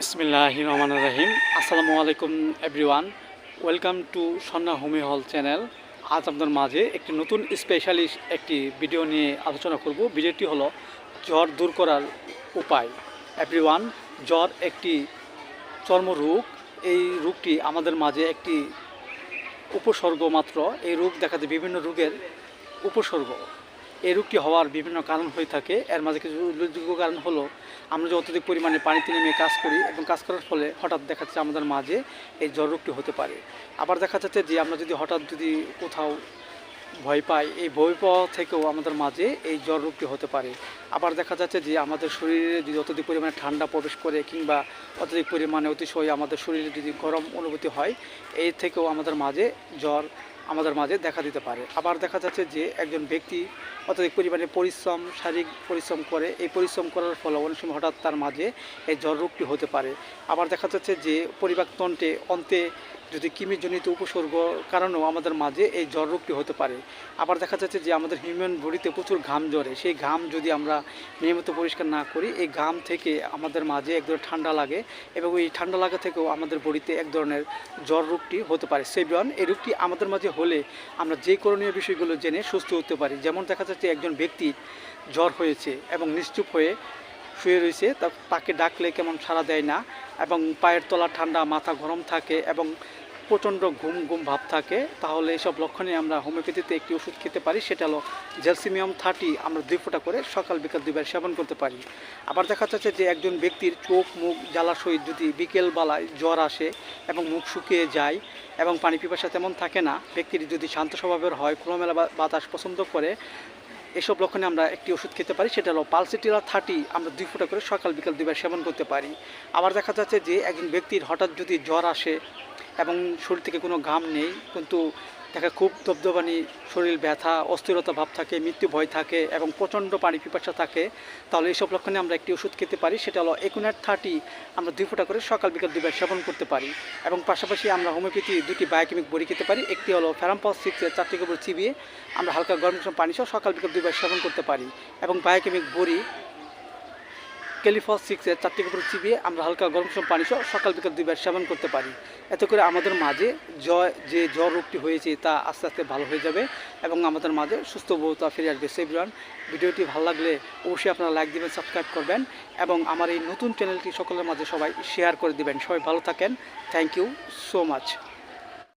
বিসমিল্লাহ রহমান রাহিম। আসসালামু আলাইকুম এভরিওয়ান ওয়েলকাম টু সন্না হোমি হল চ্যানেল আজ আপনাদের মাঝে একটি নতুন স্পেশালিস্ট একটি ভিডিও নিয়ে আলোচনা করব। ভিডিওটি হলো জ্বর দূর করার উপায়। এভরিওয়ান জ্বর একটি চর্মরোগ এই রোগটি আমাদের মাঝে একটি উপসর্গ মাত্র। এই রোগ দেখাতে বিভিন্ন রোগের উপসর্গ। এই রোগটি হওয়ার বিভিন্ন কারণ হয়ে থাকে। এর মাঝে কিছু উল্লেখযোগ্য কারণ হলো, আমরা যে অত্যধিক পরিমাণে পানিতে নেমে কাজ করি এবং কাজ করার ফলে হঠাৎ দেখা যাচ্ছে আমাদের মাঝে এই জ্বর রোগটি হতে পারে। আবার দেখা যাচ্ছে যে আমরা যদি হঠাৎ যদি কোথাও ভয় পাই, এই ভয় পাওয়া থেকেও আমাদের মাঝে এই জ্বর রোগটি হতে পারে। আবার দেখা যাচ্ছে যে আমাদের শরীরে যদি অত্যধিক পরিমাণে ঠান্ডা প্রবেশ করে কিংবা অত্যধিক পরিমাণে অতিশয় আমাদের শরীরে যদি গরম অনুভূতি হয় এই থেকেও আমাদের মাঝে জ্বর আমাদের মাঝে দেখা দিতে পারে। আবার দেখা যাচ্ছে যে একজন ব্যক্তি অত্যধিক পরিমাণে পরিশ্রম, শারীরিক পরিশ্রম করে। এই পরিশ্রম করার ফলে অনেক সময় হঠাৎ তার মাঝে এই জ্বর রোগটি হতে পারে। আবার দেখা যাচ্ছে যে পরিবাকতন্ত্রে অন্তে যদি কৃমিজনিত উপসর্গ কারণেও আমাদের মাঝে এই জ্বর রোগটি হতে পারে। আবার দেখা যাচ্ছে যে আমাদের হিউম্যান বডিতে প্রচুর ঘাম জ্বরে সেই ঘাম যদি আমরা নিয়মিত পরিষ্কার না করি, এই ঘাম থেকে আমাদের মাঝে এক ধরনের ঠান্ডা লাগে এবং এই ঠান্ডা লাগা থেকেও আমাদের বডিতে এক ধরনের জ্বর রোগটি হতে পারে। সেবিয়ন এই রোগটি আমাদের মাঝে হলে আমরা যে করণীয় বিষয়গুলো জেনে সুস্থ হতে পারি। যেমন দেখা যাচ্ছে একজন ব্যক্তি জ্বর হয়েছে এবং নিশ্চুপ হয়ে শুয়ে রয়েছে তাকে ডাকলে কেমন সারা দেয় না এবং পায়ের তলা ঠান্ডা, মাথা গরম থাকে এবং প্রচণ্ড ঘুম ঘুম ভাব থাকে, তাহলে এইসব লক্ষণে আমরা হোমিওপ্যাথিতে একটি ওষুধ খেতে পারি, সেটা হলো জ্যালসিমিয়াম থার্টি আমরা দুই ফোঁটা করে সকাল বিকাল দুইবার সেবন করতে পারি। আবার দেখা যাচ্ছে যে একজন ব্যক্তির চোখ, মুখ সহিত যদি বিকেলবেলায় জ্বর আসে এবং মুখ শুকিয়ে যায় এবং পানি পিপাসা তেমন থাকে না, ব্যক্তির যদি শান্ত স্বভাবের হয়, খোলামেলা বাতাস পছন্দ করে, এসব লক্ষণে আমরা একটি ওষুধ খেতে পারি, সেটা হলো পালসিটিলা থার্টি আমরা দুই ফোঁটা করে সকাল বিকাল দুইবার সেবন করতে পারি। আবার দেখা যাচ্ছে যে একজন ব্যক্তির হঠাৎ যদি জ্বর আসে এবং শরীর থেকে কোনো ঘাম নেই, কিন্তু দেখা খুব দবদবানি শরীর ব্যথা, অস্থিরতা ভাব থাকে, মৃত্যু ভয় থাকে এবং প্রচণ্ড পানি পিপাসা থাকে। তাহলে এইসব লক্ষণে আমরা একটি ওষুধ খেতে পারি, সেটা হলো একুনাট থার্টি আমরা দুই ফোঁটা করে সকাল বিকাল দুইবার সেবন করতে পারি। এবং পাশাপাশি আমরা হোমিওপ্যাথি দুটি বায়োকেমিক বড়ি খেতে পারি, একটি হলো ফ্যারাম্পাস সিক্সের চারটি গোবর চিবিয়ে আমরা হালকা গরম গরম পানি সহ সকাল বিকাল দুইবার সেবন করতে পারি। এবং বায়োকেমিক বড়ি ক্যালিফস সিক্সের চারটি কাপড় চিবিয়ে আমরা হালকা গরম সম পানি সহ সকাল বিকাল দুইবার সেবন করতে পারি। এতে করে আমাদের মাঝে জ্বর যে জ্বর রোগটি হয়েছে তা আস্তে আস্তে ভালো হয়ে যাবে এবং আমাদের মাঝে সুস্থ বহুতা ফিরে আসবে। সেভরান ভিডিওটি ভালো লাগলে অবশ্যই আপনারা লাইক দিবেন সাবস্ক্রাইব করবেন এবং আমার এই নতুন চ্যানেলটি সকলের মাঝে সবাই শেয়ার করে দিবেন। সবাই ভালো থাকেন। Thank you so much